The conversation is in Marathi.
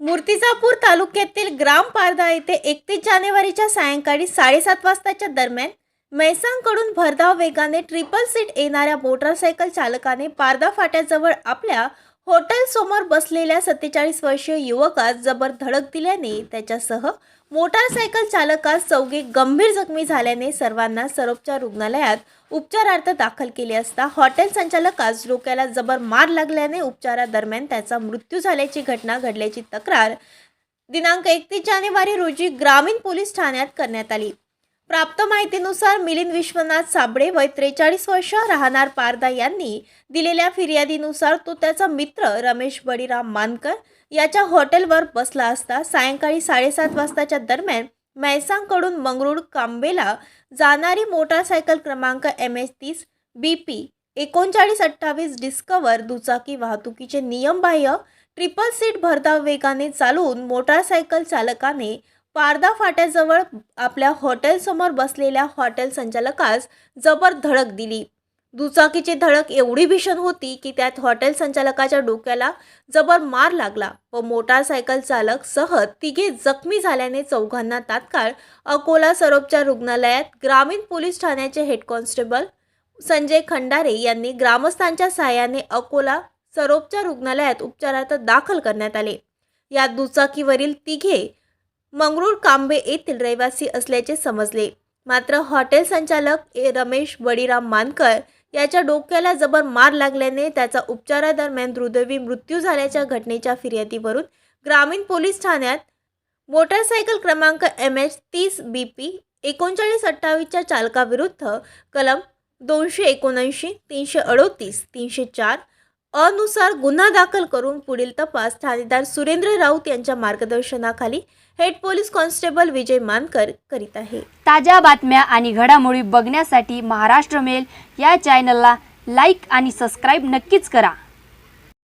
मूर्तिजापूर तालुक्यातील ग्राम पारदा येथे एकतीस जानेवारीच्या सायंकाळी साडेसात वाजताच्या दरम्यान मैसांगकडून भरधाव वेगाने ट्रिपल सीट येणाऱ्या मोटरसायकल चालकाने पारधा फाट्याजवळ आपल्या हॉटेल समोर बसलेल्या सत्तेचाळीस वर्षीय युवकास जबर धडक दिल्याने त्याच्यासह मोटारसायकल चालकास चौघे गंभीर जखमी झाल्याने सर्वांना सरोपच्या रुग्णालयात उपचारार्थ दाखल केले असता हॉटेल संचालकास डोक्याला जबर मार लागल्याने उपचारादरम्यान त्याचा मृत्यू झाल्याची घटना घडल्याची तक्रार दिनांक एकतीस जानेवारी रोजी ग्रामीण पोलीस ठाण्यात करण्यात आली. प्राप्त माहितीनुसार मिलिंद विश्वनाथ साबळे वय त्रेचाळीस वर्ष राहणार पारदा यांनी दिलेल्या फिर्यादीनुसार तो त्याचा मित्र रमेश बळीराम मानकर याच्या हॉटेलवर बसला असता सायंकाळी साडेसात वाजताच्या दरम्यान मैसांकडून मंगरुळ कांबेला जाणारी मोटारसायकल क्रमांक एम एच तीस बी पी एकोणचाळीस अठ्ठावीस डिस्कवर दुचाकी वाहतुकीचे नियमबाह्य ट्रिपल सीट भरधाव वेगाने चालवून मोटारसायकल चालकाने पारदा फाट्याजवळ आपल्या हॉटेलसमोर बसलेल्या हॉटेल संचालकास जबर धडक दिली. दुचाकीची धडक एवढी भीषण होती की त्यात हॉटेल संचालकाच्या डोक्याला जबर मार लागला व मोटारसायकल चालक सह तिघे जखमी झाल्याने चौघांना तात्काळ अकोला सरोपच्या रुग्णालयात ग्रामीण पोलीस ठाण्याचे हेड कॉन्स्टेबल संजय खंडारे यांनी ग्रामस्थांच्या सहाय्याने अकोला सरोपच्या रुग्णालयात उपचारार्थ दाखल करण्यात आले. यात दुचाकीवरील तिघे मंगरूळ कांबे येथील रहिवासी असल्याचे समजले. मात्र हॉटेल संचालक ए रमेश बळीराम मानकर याच्या डोक्याला जबर मार लागल्याने त्याचा उपचारादरम्यान दुर्दैवी मृत्यू झाल्याच्या घटनेच्या फिर्यादीवरून ग्रामीण पोलीस ठाण्यात मोटारसायकल क्रमांक एम एच तीस बी पी एकोणचाळीस अठ्ठावीसच्या चालकाविरुद्ध कलम दोनशे एकोणऐंशी तीनशे अडोतीस तीनशे चार अनुसार गुन्हा दाखल करून पुढील तपास ठाणेदार सुरेंद्र राऊत यांच्या मार्गदर्शनाखाली head police constable Vijay Mankar करीत आहे. ताज्या बातम्या आणि घडामोडी बघण्यासाठी महाराष्ट्र मेल या चॅनलला लाईक आणि सबस्क्राईब नक्कीच करा.